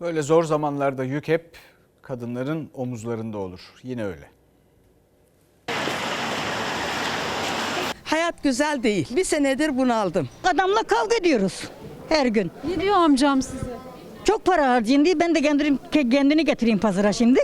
Böyle zor zamanlarda yük hep kadınların omuzlarında olur. Yine öyle. Hayat güzel değil. Bir senedir bunaldım. Adamla kavga ediyoruz her gün. Ne diyor amcam size? Çok para harcayayım diye ben de kendim, kendini getireyim pazara şimdi.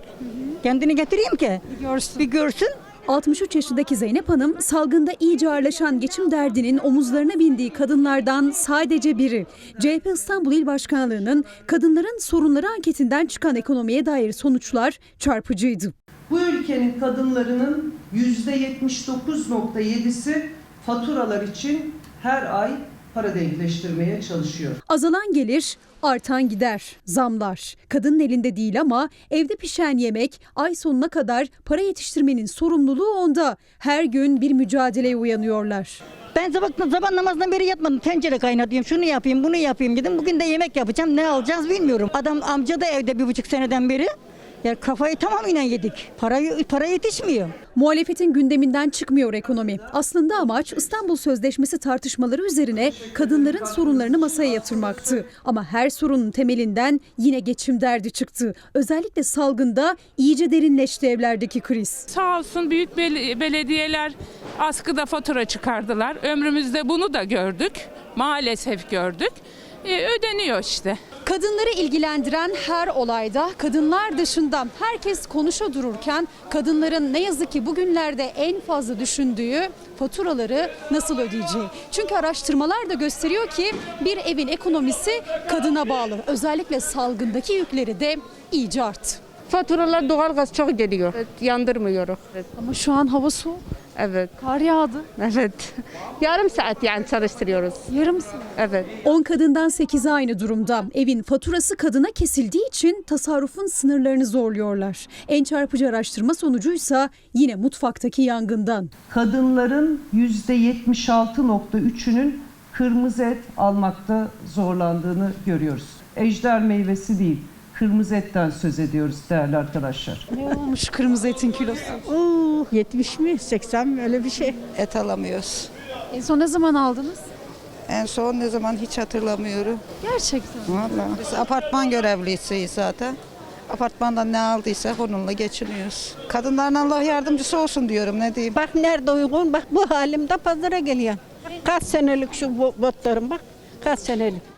Kendini getireyim ki Görsün. bir görsün. 63 yaşındaki Zeynep Hanım salgında iyice ağırlaşan geçim derdinin omuzlarına bindiği kadınlardan sadece biri. CHP İstanbul İl Başkanlığı'nın kadınların sorunları anketinden çıkan ekonomiye dair sonuçlar çarpıcıydı. Bu ülkenin kadınlarının %79.7'si faturalar için her ay para denkleştirmeye çalışıyor. Azalan gelir, artan gider, zamlar. Kadının elinde değil ama evde pişen yemek ay sonuna kadar para yetiştirmenin sorumluluğu onda. Her gün bir mücadeleye uyanıyorlar. Ben sabah, sabah namazdan beri yatmadım. Tencere kaynatıyorum. Şunu yapayım, bunu yapayım dedim. Bugün de yemek yapacağım. Ne alacağız bilmiyorum. Adam amca da evde bir buçuk seneden beri. Ya kafayı tamamen yedik. Parayı, para yetişmiyor. Muhalefetin gündeminden çıkmıyor ekonomi. Aslında amaç İstanbul Sözleşmesi tartışmaları üzerine kadınların sorunlarını masaya yatırmaktı. Ama her sorunun temelinden yine geçim derdi çıktı. Özellikle salgında iyice derinleşti evlerdeki kriz. Sağ olsun büyük bel- belediyeler askıda fatura çıkardılar. Ömrümüzde bunu da gördük. Maalesef gördük. E, ödeniyor işte. Kadınları ilgilendiren her olayda kadınlar dışında herkes konuşa dururken kadınların ne yazık ki bugünlerde en fazla düşündüğü faturaları nasıl ödeyeceği. Çünkü araştırmalar da gösteriyor ki bir evin ekonomisi kadına bağlı. Özellikle salgındaki yükleri de iyice arttı. Faturalar doğalgaz çok geliyor. Evet, yandırmıyoruz. Evet. Ama şu an hava soğuk, evet. kar yağdı. Evet. Yarım saat yani çalıştırıyoruz. Yarım saat. Evet. 10 kadından 8'i aynı durumda. Evin faturası kadına kesildiği için tasarrufun sınırlarını zorluyorlar. En çarpıcı araştırma sonucuysa yine mutfaktaki yangından. Kadınların %76.3'ünün kırmızı et almakta zorlandığını görüyoruz. Ejder meyvesi değil, kırmızı etten söz ediyoruz değerli arkadaşlar. Ne olmuş kırmızı etin kilosu? 70 mi 80 mi öyle bir şey. Et alamıyoruz. En son ne zaman aldınız? En son ne zaman hiç hatırlamıyorum. Gerçekten. Vallahi. Biz apartman görevlisiyiz zaten. Apartmandan ne aldıysak onunla geçiniyoruz. Kadınların Allah yardımcısı olsun diyorum ne diyeyim. Bak nerede uygun bak bu halimde pazara geliyorum. Kaç senelik şu bo- botlarım bak kaç senelik.